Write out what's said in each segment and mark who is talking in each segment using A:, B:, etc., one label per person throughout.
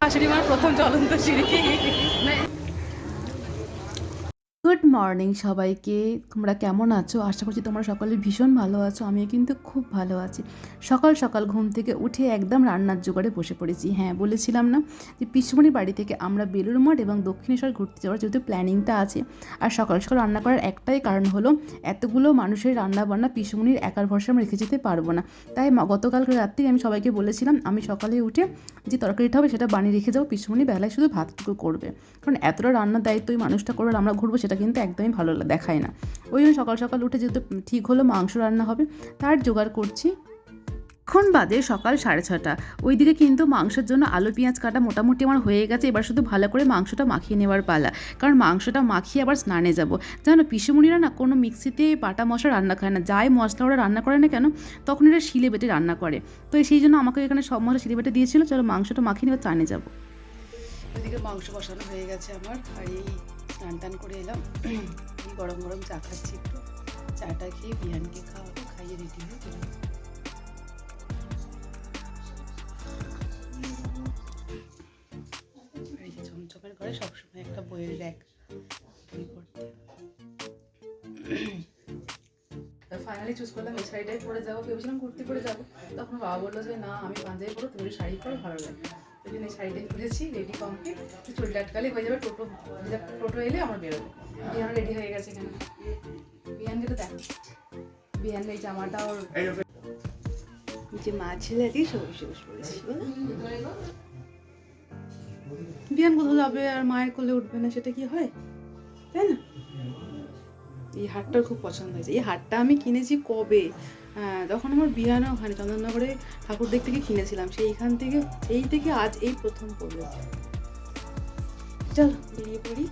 A: শাশুড়ি মার প্রথম চলন্ত সিঁড়ি। গুড মর্নিং সবাইকে। তোমরা কেমন আছো? আশা করছি তোমরা সকলে ভীষণ ভালো আছো। আমিও কিন্তু খুব ভালো আছি। সকাল সকাল ঘুম থেকে উঠে একদম রান্নার জোগাড়ে বসে পড়েছি। হ্যাঁ বলেছিলাম না যে পিসমণির বাড়ি থেকে আমরা বেলুর মঠ এবং দক্ষিণেশ্বর ঘুরতে যাওয়ার যেহেতু প্ল্যানিংটা আছে, আর সকাল সকাল রান্না করার একটাই কারণ হলো এতগুলো মানুষের রান্না বান্না পিসমণির একার ভরসা আমরা রেখে যেতে পারব না। তাই গতকাল রাত্রি আমি সবাইকে বলেছিলাম, আমি সকালে উঠে যে তরকারিটা হবে সেটা বানিয়ে রেখে যাব। পিসমণি বেলায় শুধু ভাতটুকু করবে। কারণ এতটা রান্নার দায়িত্ব ওই মানুষটা করবে আমরা ঘুরবো সেটা কিন্তু একদমই ভালো দেখায় না। ওই জন্য সকাল সকাল উঠে যেহেতু ঠিক হলো, মাংস রান্না হবে, তার জোগাড় করছি। এখন বাজে সকাল সাড়ে ছটা ওইদিকে কিন্তু মাংসের জন্য আলু, পেঁয়াজ কাটা মোটামুটি আমার হয়ে গেছে। এবার শুধু ভালো করে মাংসটা মাখিয়ে নেওয়ার পালা। কারণ মাংসটা মাখিয়ে আবার স্নানে যাব। জানো পিসুমুনিরা না কোনো মিক্সিতে বাটা মশলা রান্না খায় না। যাই মশলা ওরা রান্না করে না কেন, তখন এরা শিলে বেটে রান্না করে। তো সেই জন্য আমাকে এখানে সব মশলা শিলে বেটে দিয়েছিল। চলো মাংসটা মাখিয়ে নেবার স্নানে যাব। ওইদিকে মাংস বসানো হয়ে গেছে আমার। আর এই স্নান টান করে এলাম। গরম গরম চা খাচ্ছি একটু। চাটা খেয়ে বিহানকে খাওয়াবো খাইয়ে রেডি হয়ে। আর চমচমের ঘরে সবসময় একটা বইয়ের র্যাক বই পড়তে। ফাইনালি চুজ করলাম, এই শাড়িটাই পরে যাব। ভেবেছিলাম কুর্তি পরে যাব। তখন বাবা বলল যে, না, আমি পাঞ্জাবি পরো তুমি শাড়ি পরে, ভালো লাগে জন্য এই পরেছি রেডি কমপ্লিট চুলটা আটকালে হয়ে যাবে টোটো টোটো এলে আমার বেরোবে। বিহান রেডি হয়ে গেছে এখানে। বিহান যেটা দেখ বিহান এই জামাটা ওর যে মা ছেলে সবুজ সবুজ পরেছি। বিহান কোথাও যাবে আর মায়ের কোলে উঠবে না সেটা কি হয়? তাই না? এই হাটটার খুব পছন্দ হয়েছে। এই হাটটা আমি কিনেছি কবে? হ্যাঁ তখন আমার বিহানা ওখানে চন্দননগরে ঠাকুর দেখতে গিয়ে কিনেছিলাম। সেইখান থেকে, এই থেকে আজ এই প্রথম পড়বে। চল, বেরিয়ে পড়ি।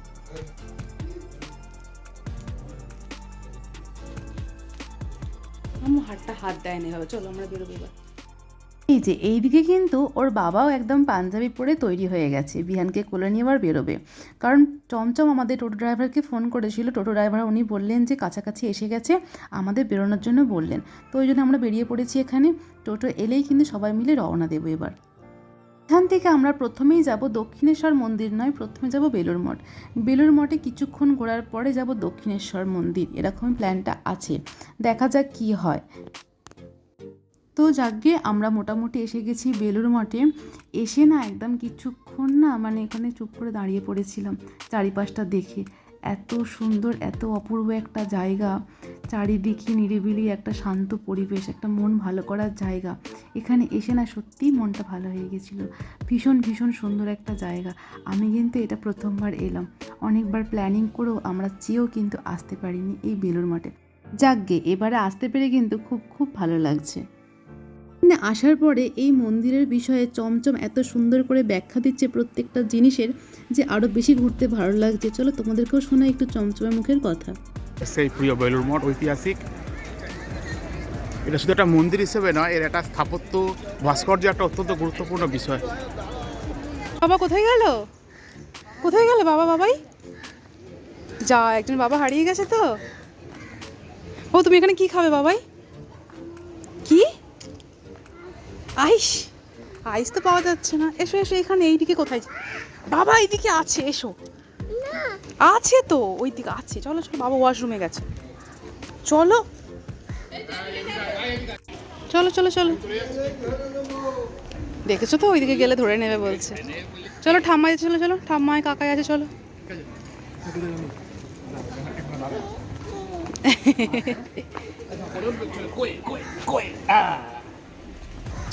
A: আমার হাতটা হাত দেয় এভাবে চলো, আমরা বেরোবো এবার। এই যে এইদিকে কিন্তু ওর বাবাও একদম পাঞ্জাবি পরে তৈরি হয়ে গেছে। বিহানকে কোলে নিয়ে আবার বেরোবে। কারণ চমচম আমাদের টোটো ড্রাইভারকে ফোন করেছিল। টোটো ড্রাইভার উনি বললেন যে, কাছাকাছি এসে গেছে, আমাদের বেরোনোর জন্য বললেন। তো ওই জন্য আমরা বেরিয়ে পড়েছি এখানে। টোটো এলেই কিন্তু সবাই মিলে রওনা দেবো এবার। এখান থেকে আমরা প্রথমেই যাব দক্ষিণেশ্বর মন্দির নয়, প্রথমে যাব বেলুর মঠ। বেলুর মঠে কিছুক্ষণ ঘোরার পরে যাব দক্ষিণেশ্বর মন্দির। এরকম প্ল্যানটা আছে। দেখা যাক কি হয়। তো যাকে আমরা মোটামুটি এসে গেছি বেলুর মঠে। এসে না একদম কিছুক্ষণ না মানে এখানে চুপ করে দাঁড়িয়ে পড়েছিলাম চারিপাশটা দেখে। এত সুন্দর, এত অপূর্ব একটা জায়গা। চারিদিকে নিরিবিলি একটা শান্ত পরিবেশ, একটা মন ভালো করার জায়গা। এখানে এসে না সত্যিই মনটা ভালো হয়ে গেছিল। ভীষণ ভীষণ সুন্দর একটা জায়গা। আমি কিন্তু এটা প্রথমবার এলাম। অনেকবার প্ল্যানিং করেও আমরা চেয়েও কিন্তু আসতে পারিনি এই বেলুর মঠে। যাকগে, এবারে আসতে পেরে কিন্তু খুব খুব ভালো লাগছে। আসার পরে এই মন্দিরের বিষয়ে চমচম এত সুন্দর করে ব্যাখ্যা দিচ্ছে প্রত্যেকটা জিনিসের যে আরও বেশি ঘুরতে ভালো লাগছে। চলো তোমাদেরকেও শোনা একটু চমচমের মুখের কথা।
B: সেই প্রিয় বেলুর মঠ ঐতিহাসিক। এটা শুধু একটা মন্দির হিসেবে নয় এর একটা স্থাপত্য ভাস্কর্য একটা অত্যন্ত গুরুত্বপূর্ণ বিষয়।
A: বাবা কোথায় গেল? কোথায় গেল বাবা বাবাই? যা একজন বাবা হারিয়ে গেছে তো? ও তুমি এখানে কি খাবে বাবাই? আইস আইস তো পাওয়া যাচ্ছে না। এসো এসো এখানে এইদিকে কোথায়? বাবা এইদিকে আছে এসো। আছে তো ওই দিকে আছে। চলো চলো বাবা ওয়াশরুমে গেছে। চলো। চলো চলো চলো। দেখেছ তো ওইদিকে গেলে ধরে নেবে বলছে। চলো ঠাম্মাই চলো চলো। ঠাম্মায় কাকাই আছে চলো।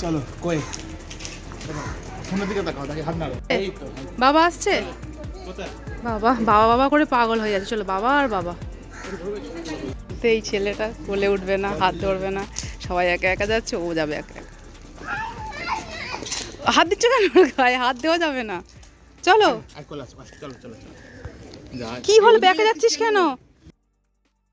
B: চলো কই? ফোনের দিকে তাকাও তাকে হাত নাড়ো। এই তো
A: বাবা আসছে? বাবা বাবা বাবা করে পাগল হয়ে যাচ্ছে। চলো বাবা আর বাবা। তো এই ছেলেটা কোলে উঠবে না হাত ধরবে না। সবাই একা একা যাচ্ছে ও যাবে একা একা। হাত দিচ্ছ কেন? গায়ে হাত দেওয়া যাবে না। চলো।
B: আর কোলে আসো, আসো, চলো চলো চলো। যা
A: কি হলো ব্যাকে যাচ্ছিস কেন?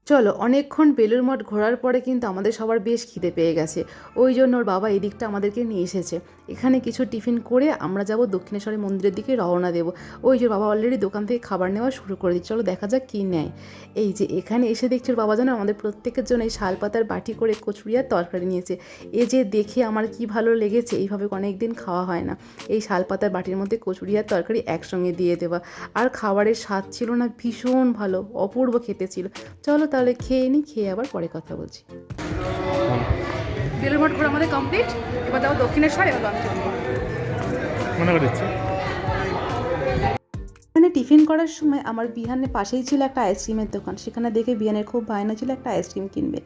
A: চলো, অনেকক্ষণ বেলুর মঠ ঘোরার পরে কিন্তু আমাদের সবার বেশ খিদে পেয়ে গেছে। ওই জন্য ওর বাবা এই দিকটা আমাদেরকে নিয়ে এসেছে। এখানে কিছু টিফিন করে আমরা যাব দক্ষিণেশ্বরী মন্দিরের দিকে রওনা দেবো। ওই যে বাবা অলরেডি দোকান থেকে খাবার নেওয়া শুরু করে দিচ্ছে। চলো দেখা যাক কী নেয়। এই যে এখানে এসে দেখছি বাবা যেন আমাদের প্রত্যেকের জন্য এই শালপাতার বাটি করে কচুরি আর তরকারি নিয়েছে। এ যে দেখে আমার কি ভালো লেগেছে, এইভাবে অনেক দিন খাওয়া হয় না। এই শালপাতার বাটির মধ্যে কচুরি আর তরকারি একসঙ্গে দিয়ে দেওয়া। আর খাবারের স্বাদ ছিল না, ভীষণ ভালো, অপূর্ব খেতে ছিল। চলো তাহলে খেয়ে নিই খেয়ে আবার পরে কথা বলছি। বেলুর মঠ ঘোরা আমাদের কমপ্লিট এবার যাব দক্ষিণেশ্বর এবার
B: মনে
A: টিফিন করার সময় আমার বিহানের পাশেই ছিল একটা আইসক্রিমের দোকান। সেখানে দেখে বিহানের খুব বায়না ছিল একটা আইসক্রিম কিনবে।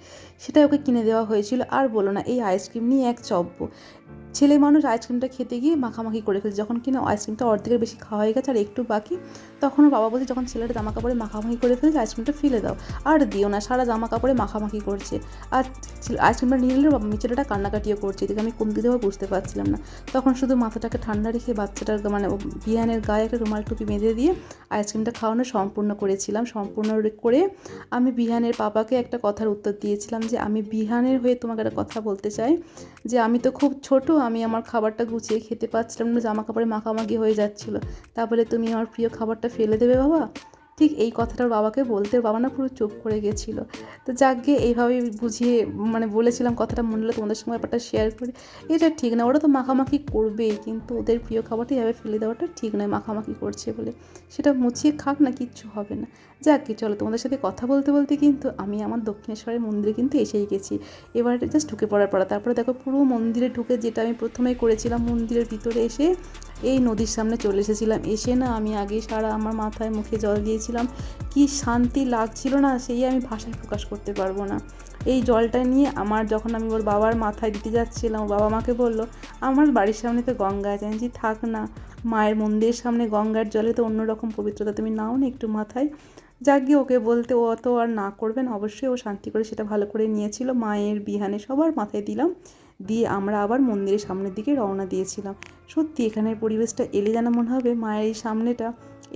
A: সেটা ওকে কিনে দেওয়া হয়েছিল। আর বলো না এই আইসক্রিম নিয়ে এক চব্য। ছেলে মানুষ আইসক্রিমটা খেতে গিয়ে মাখামাখি করে ফেলছে। যখন কিনা আইসক্রিমটা অর্ধেকের বেশি খাওয়া হয়ে গেছে আর একটু বাকি তখন বাবা বলছে, যখন ছেলেটা জামা কাপড়ে মাখামাখি করে ফেলছে, আইসক্রিমটা ফেলে দাও। আর দিও না, সারা জামা কাপড়ে মাখামাখি করছে। আর আইসক্রিমটা নিয়ে নিলে ছেলেটা কান্নাকাটিও করছে। এদিকে আমি কোন দিকে বুঝতে পারছিলাম না। তখন শুধু মাথাটাকে ঠান্ডা রেখে বাচ্চাটার মানে বিয়ানের গায়ে একটা রুমাল টুপি বেঁধে দিয়ে আইসক্রিমটা খাওয়ানো সম্পূর্ণ করেছিলাম। সম্পূর্ণ করে আমি বিহানের পাপাকে একটা কথার উত্তর দিয়েছিলাম যে, আমি বিহানের হয়ে তোমাকে একটা কথা বলতে চাই যে, আমি তো খুব ছোট আমি আমার খাবারটা গুছিয়ে খেতে পারছিলাম না জামা কাপড়ে মাখামাখি হয়ে যাচ্ছিল। তাহলে তুমি আমার প্রিয় খাবারটা ফেলে দেবে বাবা? ঠিক এই কথাটা ওর বাবাকে বলতে বাবা না পুরো চুপ করে গেছিল। তো যাক এইভাবেই বুঝিয়ে মানে বলেছিলাম কথাটা মনে হলো তোমাদের সঙ্গে ব্যাপারটা শেয়ার করে। এটা ঠিক না, ওরা তো মাখামাখি করবেই, কিন্তু ওদের প্রিয় খাবারটা এভাবে ফেলে দেওয়াটা ঠিক নয়, মাখামাখি করছে বলে। সেটা মুছিয়ে খাক না, কিচ্ছু হবে না। যাক কি চলো তোমাদের সাথে কথা বলতে বলতে কিন্তু আমি আমার দক্ষিণেশ্বরের মন্দিরে কিন্তু এসেই গেছি। এবার জাস্ট ঢুকে পড়ার পর তারপরে দেখো পুরো মন্দিরে ঢুকে যেটা আমি প্রথমে করেছিলাম মন্দিরের ভিতরে এসে এই নদীর সামনে চলে এসেছিলাম। এসে না আমি আগে সারা আমার মাথায় মুখে জল দিয়েছিলাম। কি শান্তি লাগছিল না, সেই আমি ভাষায় প্রকাশ করতে পারব না। এই জলটা নিয়ে আমার যখন আমি ওর বাবার মাথায় দিতে যাচ্ছিলাম বাবা মাকে বলল, আমার বাড়ির সামনে তো গঙ্গা আছে আমি থাক না। মায়ের মন্দিরের সামনে গঙ্গার জলে তো অন্যরকম পবিত্রতা, তুমি নাও না একটু মাথায়। যাক গিয়ে ওকে বলতে, ও অত আর না করবেন, অবশ্যই ও শান্তি করে সেটা ভালো করে নিয়েছিল। মায়ের বিহানে সবার মাথায় দিলাম। দিয়ে আমরা আবার মন্দিরের সামনের দিকে রওনা দিয়েছিলাম। সত্যি এখানের পরিবেশটা এলে যেন মনে হবে, মায়ের এই সামনেটা,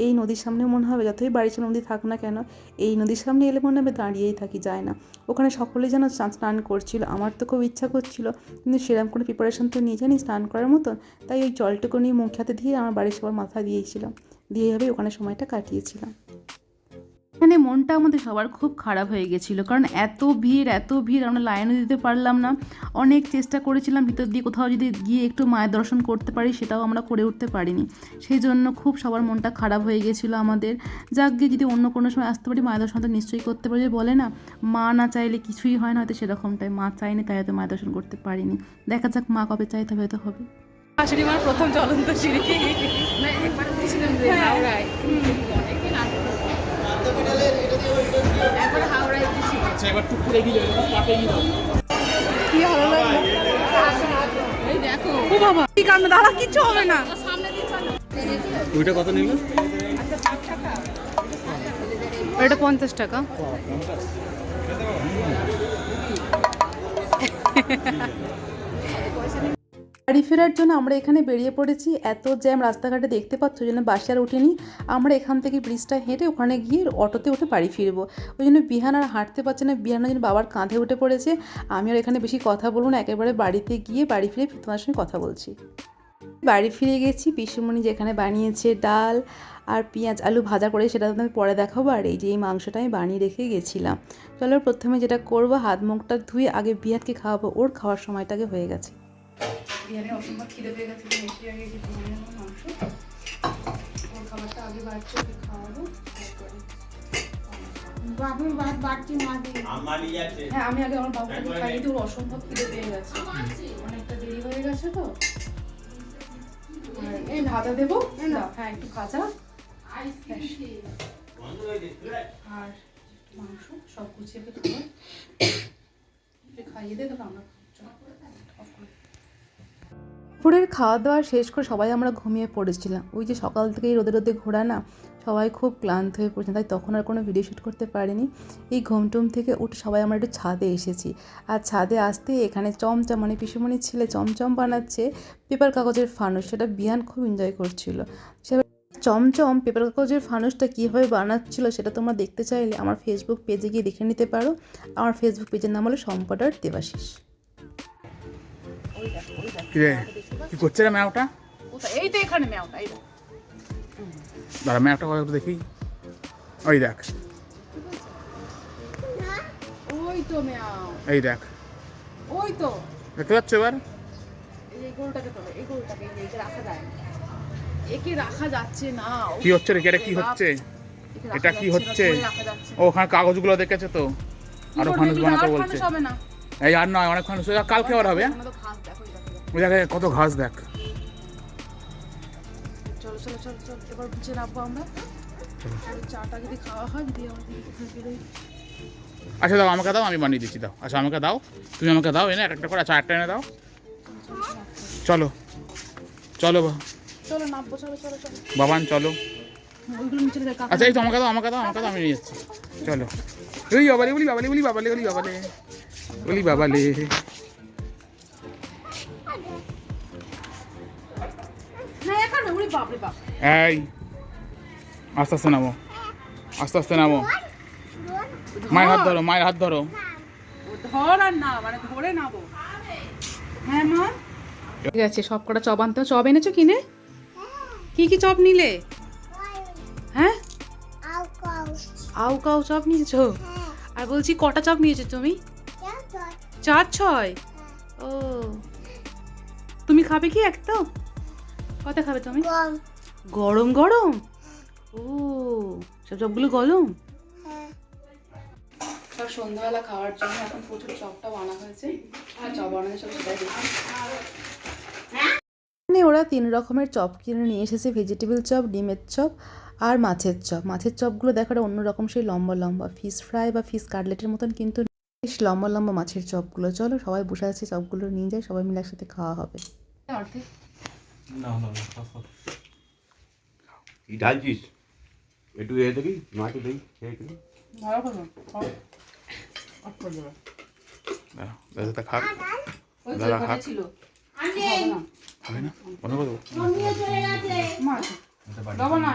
A: এই নদীর সামনে মনে হবে, যতই বাড়ির সামনে নদী থাক না কেন, এই নদীর সামনে এলে মনে হবে দাঁড়িয়েই থাকি, যায় না। ওখানে সকলেই যেন স্নান করছিল, আমার তো খুব ইচ্ছা করছিল, কিন্তু সেরকম কোনো প্রিপারেশন তো নিয়ে জানি স্নান করার মতো তাই ওই জলটুকু নিয়ে মুখ হাতে দিয়ে আমার বাড়ির সবার মাথা দিয়েছিলাম। দিয়ে এইভাবেই ওখানে সময়টা কাটিয়েছিলাম। মনটা আমাদের সবার খুব খারাপ হয়ে গেছিল। কারণ এত ভিড় এত ভিড় আমরা লাইনও দিতে পারলাম না। অনেক চেষ্টা করেছিলাম ভিতর দিয়ে কোথাও যদি গিয়ে একটু মায়ের দর্শন করতে পারি সেটাও আমরা করে উঠতে পারিনি। সেই জন্য খুব সবার মনটা খারাপ হয়ে গেছিল আমাদের। যাক গিয়ে যদি অন্য কোনো সময় আসতে পারি মায়ের দর্শন তো নিশ্চয়ই করতে পারি। বলে না মা না চাইলে কিছুই হয় না হয়তো সেরকমটাই। মা চাইনি তাই হয়তো মায়ের দর্শন করতে পারিনি। দেখা যাক মা কবে চাইতে হবে। তো হবে
C: প্রথম চলন্ত সিঁড়ি। হাওড়ায়
B: আচ্ছা এবার টুক করে যাবে চাপে এগিয়ে
C: কি ভালো লাগল ও বাবা কি কান্না দাঁড়া কিচ্ছু হবে না
B: ওইটা কত নিল?
C: এটা পঞ্চাশ টাকা।
A: বাড়ি ফেরার জন্য আমরা এখানে বেরিয়ে পড়েছি। এত জ্যাম রাস্তাঘাটে দেখতে পাচ্ছ, ওই জন্য বাসে আর উঠিনি আমরা এখান থেকে ব্রিজটা হেঁটে ওখানে গিয়ে অটোতে উঠে বাড়ি ফিরবো। ওই জন্য বিহান আর হাঁটতে পারছে না। বিহানের জন্য বাবার কাঁধে উঠে পড়েছে। আমি আর এখানে বেশি কথা বলব না। একেবারে বাড়িতে গিয়ে বাড়ি ফিরে তোমার সঙ্গে কথা বলছি। বাড়ি ফিরে গেছি, পিসুমণি যেখানে বানিয়েছে ডাল আর পেঁয়াজ আলু ভাজা করে, সেটা আমি পরে দেখাবো। আর এই যে এই মাংসটা আমি বানিয়ে রেখে গেছিলাম। চলো প্রথমে যেটা করব, হাত মুখটা ধুয়ে আগে বিহানকে খাওয়াবো। ওর খাওয়ার সময়টাকে হয়ে গেছে। বিহানের অসম্ভব খিদে পেয়ে গেছে বেশি আগে কিছু মনে হলো মাংস। ওর খাবারটা আগে বাড়ছে ওকে খাওয়াবো তারপরে
D: বাবুর ভাত বাড়তি মা দিয়ে।
A: হ্যাঁ আমি আগে আমার বাবুটাকে খাইয়ে দিই ওর অসম্ভব খিদে পেয়ে গেছে। অনেকটা দেরি হয়ে গেছে তো। এই ভাজা দেবো? দাও, হ্যাঁ একটু ভাজা। আর মাংস সব গুছিয়ে একটু খাবার খাইয়ে দে তবে আমরা দুপুরের খাওয়া দাওয়া শেষ করে সবাই আমরা ঘুমিয়ে পড়েছিলাম। ওই যে সকাল থেকেই রোদে রোদে ঘোরা না, সবাই খুব ক্লান্ত হয়ে পড়েছে, তাই তখন আর কোনো ভিডিও শ্যুট করতে পারিনি। এই ঘুমটুম থেকে উঠে সবাই আমরা একটু ছাদে এসেছি। আর ছাদে আসতে এখানে চমচম মানে পিসুমণির ছেলে চমচম বানাচ্ছে পেপার কাগজের ফানুস। সেটা বিয়ান খুব এনজয় করছিল। সে
E: চমচম পেপার কাগজের ফানুসটা কীভাবে বানাচ্ছিল সেটা তোমরা দেখতে চাইলে আমার ফেসবুক পেজে গিয়ে দেখে নিতে পারো। আমার ফেসবুক পেজের নাম হলো সম্পদার দেবাশিস।
B: কি করছে রে ম্যাওটা?
A: এই তো এখানে ম্যাওটা এই
B: দাঁড়া ম্যাওটা কত দেখি। ওই দেখ।
A: ওই তো ম্যাও।
B: এই দেখ।
A: ওই তো।
B: দেখতে পাচ্ছ এবার?
A: এই যে তো এই গরুটাকে এই রাখা যায় একে রাখা যাচ্ছে না।
B: কি হচ্ছে রে? এটা কি হচ্ছে? এটা কি হচ্ছে? ওখানে কাগজগুলো দেখেছে তো? আর
A: করবে?
B: বানাতে বলছে।
A: হবে না।
B: এই আর নয় অনেকক্ষণ হয়ে- কালকে আবার হবে হ্যাঁ?
A: তো ঘাস দেখো।
B: ওই কত ঘাস দেখ।
A: চলো চলো চলো চলো এবার বুঝে রাখব আমরা। চাটা যদি খাওয়া হয় যদি আমাদের এখানে বেরোই
B: আচ্ছা দাও আমাকে দাও আমি বানিয়ে দিচ্ছি দাও। আচ্ছা আমাকে দাও তুমি আমাকে দাও এনে এক একটা করে আচ্ছা একটা এনে দাও। চলো চলো
A: চলো নামবো চলো চলো চলো।
B: বাবান চলো। আচ্ছা এই তো আমাকে দাও আমাকে দাও আমাকে দাও আমি নিয়ে যাচ্ছি। চলো। ওই বাবালে বলি বাবালে বলি বাবালি বলি বাবালে। বলি বাবালে
A: না এখানে উড়ি বাপরে বাপ।
B: এই আস্তে আস্তে নামো। আস্তে আস্তে নামো। মায়ের হাত ধরো মায়ের হাত ধরো।
A: ধর আর না মানে ধরে নাবো হ্যাঁ মা। ঠিক আছে সব কটা চপ আনতে। চপ এনেছো কিনে? কি কি চপ নিলে? হ্যাঁ? আউ কাউ। চপ নিয়েছো? আর বলছি কটা চপ নিয়েছো তুমি? চার ছয় ও। তুমি খাবে কি একটা? কত খাবে তুমি? গরম। গরম ও সব চপগুলো গরম? সব সন্ধ্যাবেলা খাওয়ার জন্য এখন প্রচুর চপটা বানা হয়েছে। আর চপ বানানো সব সেটাই
E: এখানে ওরা তিন রকমের চপ কিনে নিয়ে এসেছে। ভেজিটেবল চপ ডিমের চপ আর মাছের চপ। মাছের চপগুলো দেখার অন্যরকম সেই লম্বা লম্বা। ফিশ ফ্রাই বা ফিশ কাটলেটের মতন কিন্তু বেশ লম্বা লম্বা মাছের চপগুলো। চলো সবাই বসে আছে চপগুলো নিয়ে যায় সবাই মিলে একসাথে খাওয়া হবে।
C: ঢালছিস একটু এ দেখি দেখি
B: দাদা খাক।
A: না?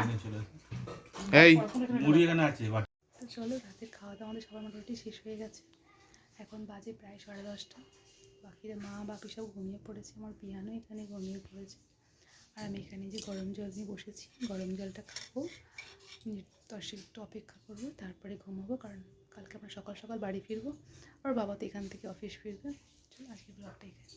B: এই।
A: চলো রাতের খাওয়া দাওয়া আমাদের সবার মোটামুটি শেষ হয়ে গেছে। এখন বাজে প্রায় সাড়ে দশটা। বাকিরা মা, বাপি সব ঘুমিয়ে পড়েছে। আমার পিয়ানো এখানে ঘুমিয়ে পড়েছে। আর আমি এখানে যে গরম জল নিয়ে বসেছি, গরম জলটা খাব। দশ একটু অপেক্ষা করব, তারপরে ঘুমাবো। কারণ কালকে আমরা সকাল সকাল বাড়ি ফিরবো। আর বাবা তো এখান থেকে অফিস ফিরবে। চলো আজকে ব্লগটা এখানে।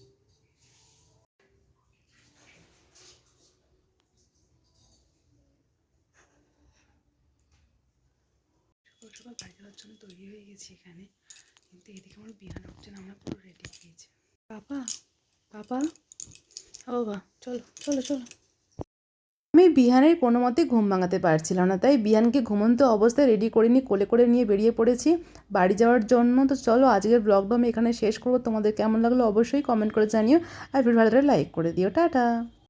A: সকাল সকাল বাড়ি যাওয়ার জন্য তৈরি হয়ে গেছি এখানে। কিন্তু এদিকে আমার বিহান হচ্ছে না, আমরা পুরো রেডি চলো চলো চলো।
E: আমি বিহানের কোনো মতে ঘুম ভাঙাতে পারছিলাম না, তাই বিহানকে ঘুমন্ত অবস্থায় রেডি করে নিয়ে কোলে করে নিয়ে বেরিয়ে পড়েছি। বাড়ি যাওয়ার জন্য, তো চলো আজকের ব্লগটা আমি এখানে শেষ করব। তোমাদের কেমন লাগল অবশ্যই কমেন্ট করে জানিও। আর ভিডিও ভালো লাইক করে দিও। টাটা।